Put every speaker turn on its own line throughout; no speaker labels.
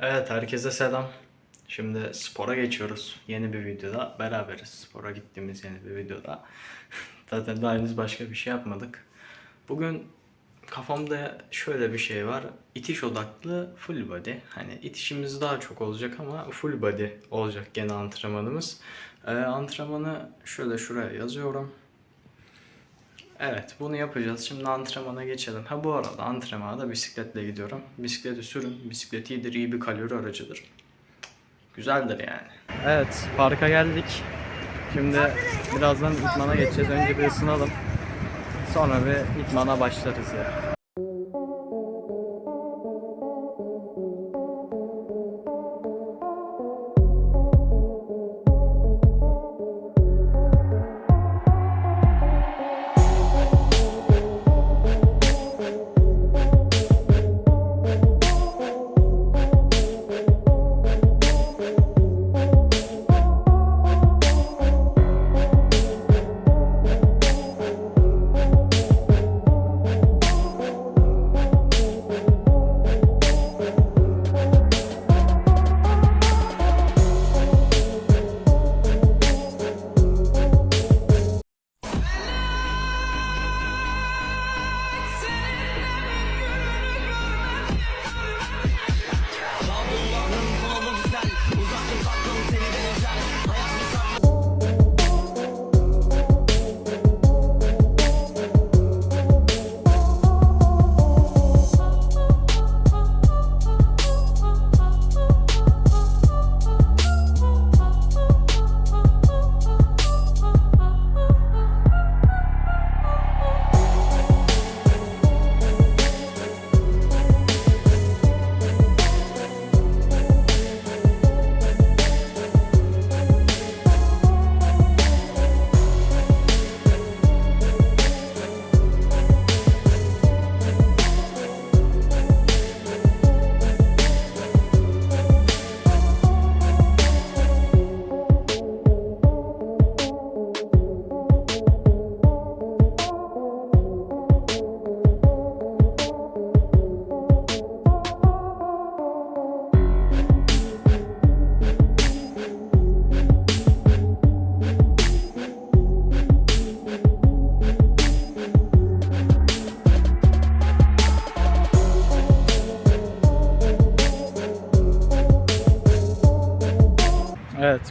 Evet herkese selam. Şimdi spora geçiyoruz. Yeni bir videoda beraberiz. Spora gittiğimiz yeni bir videoda. Zaten daha henüz başka bir şey yapmadık. Bugün kafamda şöyle bir şey var. İtiş odaklı full body. Hani itişimiz daha çok olacak ama full body olacak gene antrenmanımız. Ee, antrenmanı şöyle şuraya yazıyorum. Evet bunu yapacağız. Şimdi antrenmana geçelim. Ha bu arada antrenmana da bisikletle gidiyorum. Bisikleti sürün. Bisiklet iyidir, iyi bir kalori aracıdır. Güzeldir yani. Evet parka geldik. Şimdi birazdan itmana geçeceğiz. Önce bir ısınalım. Sonra bir itmana başlarız ya. Evet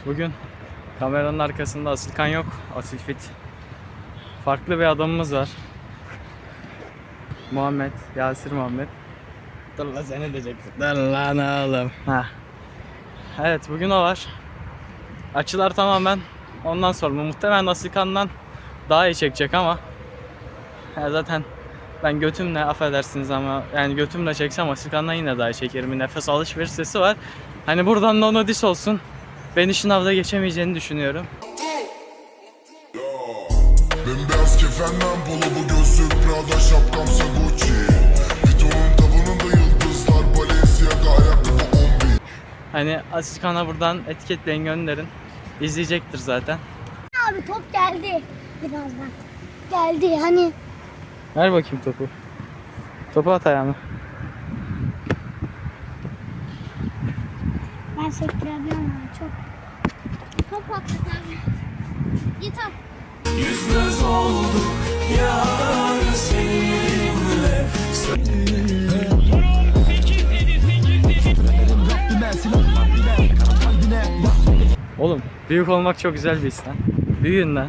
bugün kameranın arkasında Asilkan yok. Asil Fit. Farklı bir adamımız var. Muhammed, Yasir Muhammed. Dur lan seni diyeceksin. Dur lan oğlum. Ha. Evet bugün o var. Açılar tamamen ondan sorumlu. Muhtemelen Asilkan'dan daha iyi çekecek ama ya zaten ben götümle affedersiniz ama yani götümle çeksem Asilkan'dan yine daha iyi çekerim. Bir nefes alışveriş sesi var. Hani buradan da ona dis olsun. Beni sınavda geçemeyeceğini düşünüyorum.
Bembeyaz kefenden polo bu gözlük Prada şapkamsa Gucci Vito'nun tavanında yıldızlar Balenciaga ayakkabı 11
Hani Asikan'a buradan etiketleyin gönderin. İzleyecektir zaten.
Abi top geldi birazdan. Geldi hani
Ver bakayım topu. Topu at ayağına.
Ben sektirebiliyorum ama çok. Top attı abi. Git at.
Oğlum büyük olmak çok güzel bir his lan. Büyüyün lan.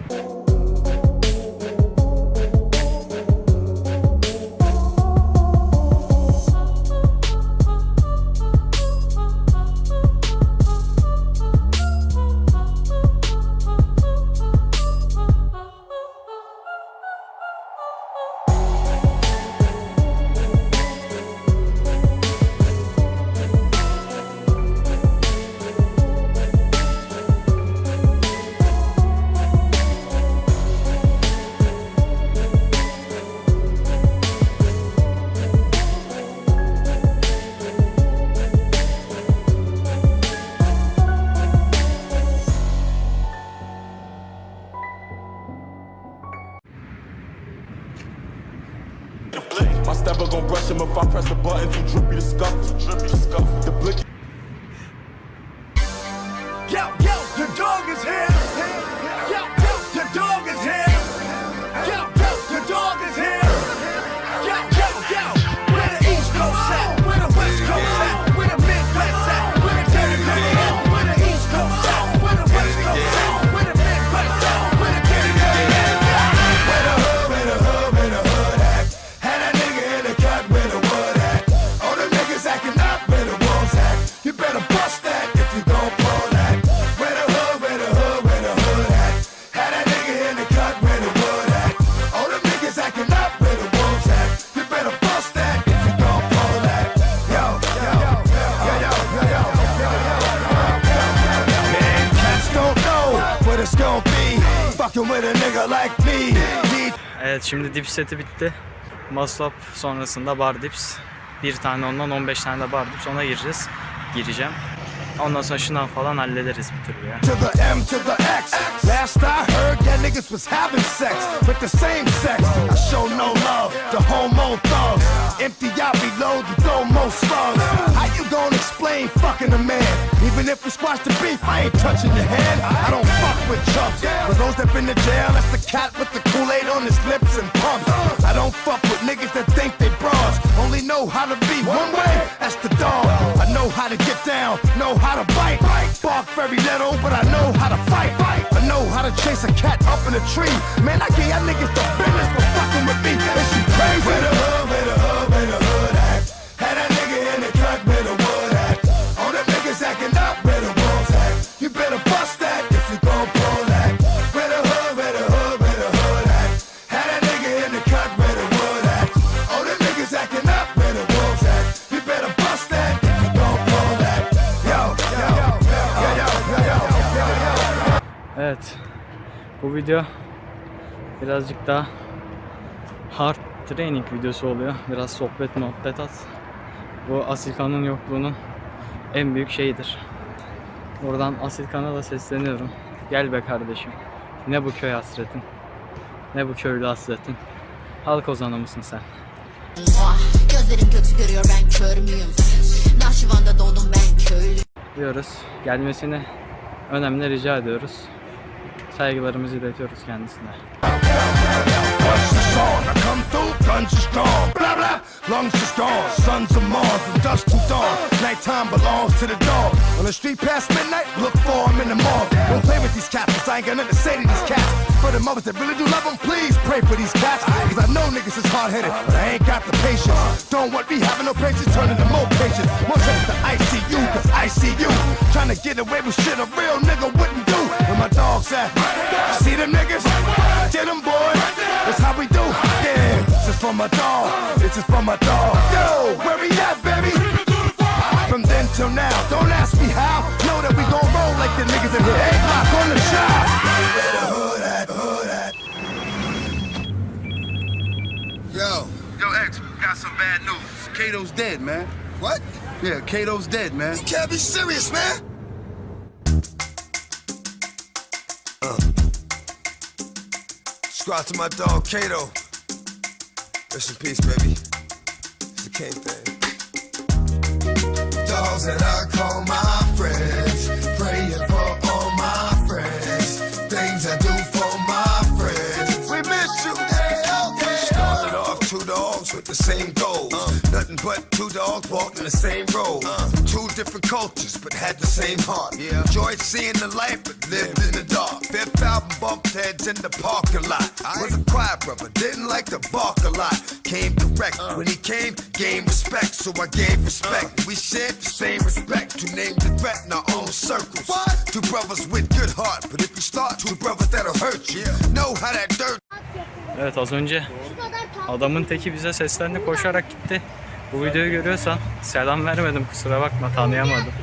Evet şimdi dips seti bitti. Muscle up sonrasında bar dips. Bir tane ondan 15 tane de bar dips ona gireceğiz. Gireceğim. Ondan sonra şınav falan hallederiz bir türlü ya.
Squash the beef, I ain't touching your hand. I don't fuck with chumps. For those that been to jail, that's the cat with the Kool-Aid on his lips and pumps. I don't fuck with niggas that think they bras. Only know how to be one way, that's the dog. I know how to get down, know how to bite. Bark very little, but I know how to fight. I know how to chase a cat up in a tree. Man, I get y'all niggas the business
Evet. Bu video birazcık daha hard training videosu oluyor. Biraz sohbet muhabbet at. Bu Asilkan'ın yokluğunun en büyük şeyidir. Buradan Asilkan'a da sesleniyorum. Gel be kardeşim. Ne bu köy hasretin? Ne bu köylü hasretin? Halk ozanı mısın sen?
Ah, Gözlerim kötü görüyor ben kör müyüm? Nahşıvan'da doğdum ben köylü.
Diyoruz. Gelmesini önemli rica ediyoruz. Saygılarımızı iletiyoruz kendisine.
Lungs is gone. Sons of Mars, to dawn. Nighttime belongs to the dog. On the street past midnight, look for him in the morgue. Don't play with these cats, 'cause I ain't got nothing to say to these cats. For the mothers that really do love them, please pray for these cats. Cause I know niggas is hard headed, but I ain't got the patience. Don't want me having no patience, turning to more patience. More sense to ICU, cause I see you. Trying to get away with shit a real nigga wouldn't do. Where my dogs at? See them niggas? Get them, boys? That's how we do. Yeah, this is for my dog. This is for my dog. Yo, where we at, baby? From then till now, don't ask me how. Know that we gon' roll like the niggas in here. Eight block on the shot. Where the hood at? Hood at?
Yo. Yo, X, got some bad news. Kato's dead, man.
What?
Yeah, Kato's dead, man.
You can't be serious, man.
Squad to my dog, Kato. Rest in peace, baby. It's the king thing.
Dogs that I call my friends. Praying for all my friends. Things I do for my friends.
We miss you.
Hey, okay.
Started off two dogs with the same goals. Nothing but two dogs walking the same road. Uh. Two different cultures, but had the same heart. Yeah. Enjoyed seeing the light, but lived in the dark. Fifth album bumped heads in the parking lot. I Was a quiet brother, didn't like to bark a lot. Came correct. Uh. When he came, gained respect, so I gave respect. Uh. We shared the same respect. Two named the threat in our own circles. Two brothers with good heart, but if you start two brothers that'll hurt you. Know how that
Evet az önce adamın teki bize seslendi koşarak gitti. Bu videoyu görüyorsan selam vermedim kusura bakma tanıyamadım.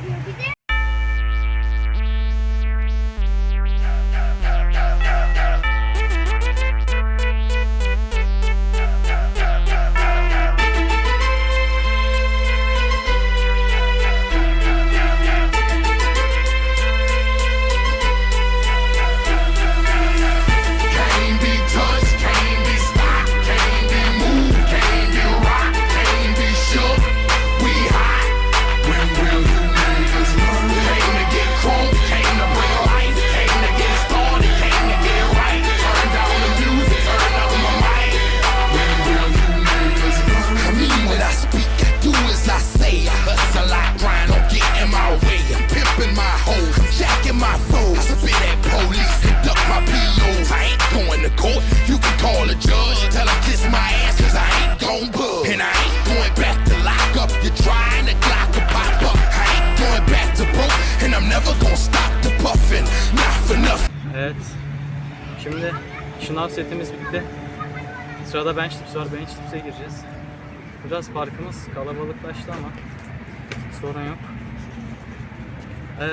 Şimdi şınav setimiz bitti. Sırada bench tips var. Bench tips'e gireceğiz. Biraz parkımız kalabalıklaştı ama sorun yok. Ee,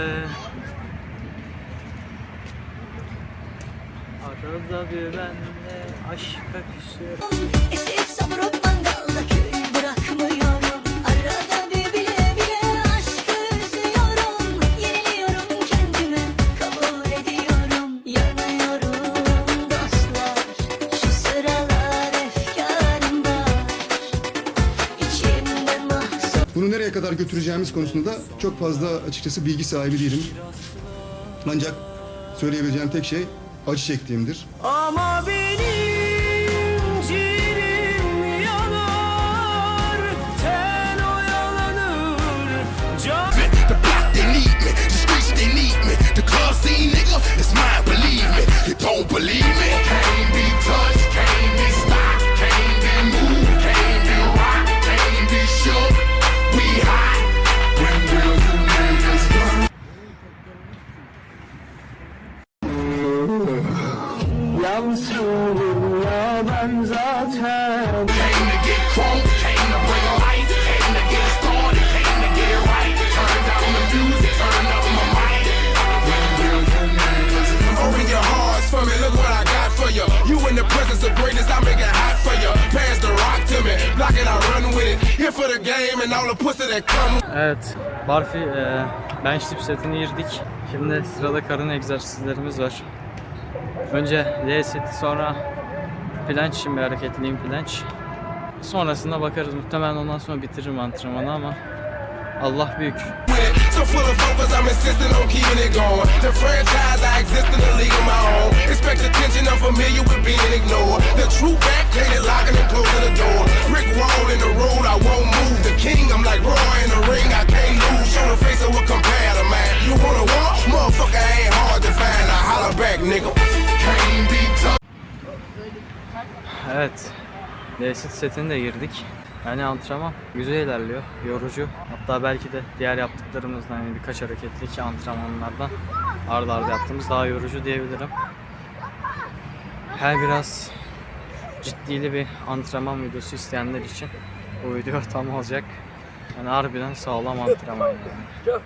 Arada bir ben de aşka küsüyorum.
Bunu nereye kadar götüreceğimiz konusunda da çok fazla açıkçası bilgi sahibi değilim. Ancak söyleyebileceğim tek şey acı çektiğimdir.
Ama benim ciğerim yanar, ten oyalanır, can
The club scene, nigga, it's mine, believe me. You don't believe me?
Evet, Barfi e, bench dip setini girdik. Şimdi sırada karın egzersizlerimiz var. Önce L seti, sonra planç, şimdi hareketliyim planç. Sonrasında bakarız. Muhtemelen ondan sonra bitiririm antrenmanı ama Allah büyük.
So full of focus, I'm insisting on keeping it going. The franchise, I exist in a league of my own. Expect attention, I'm familiar with being ignored. The true back, it locking and closing the door. Brick wall in the road, I won't move. The king, I'm like Roy in the ring, I can't lose. Show the face of to man. You wanna walk? Motherfucker ain't hard to find. I holler back, nigga.
Can't be touched.
Evet. L-sit setini de girdik. Yani antrenman güzel ilerliyor. Yorucu. Hatta belki de diğer yaptıklarımızdan yani birkaç hareketlik antrenmanlardan arda arda yaptığımız daha yorucu diyebilirim. Her biraz ciddili bir antrenman videosu isteyenler için bu video tam olacak. Yani harbiden sağlam antrenman yani.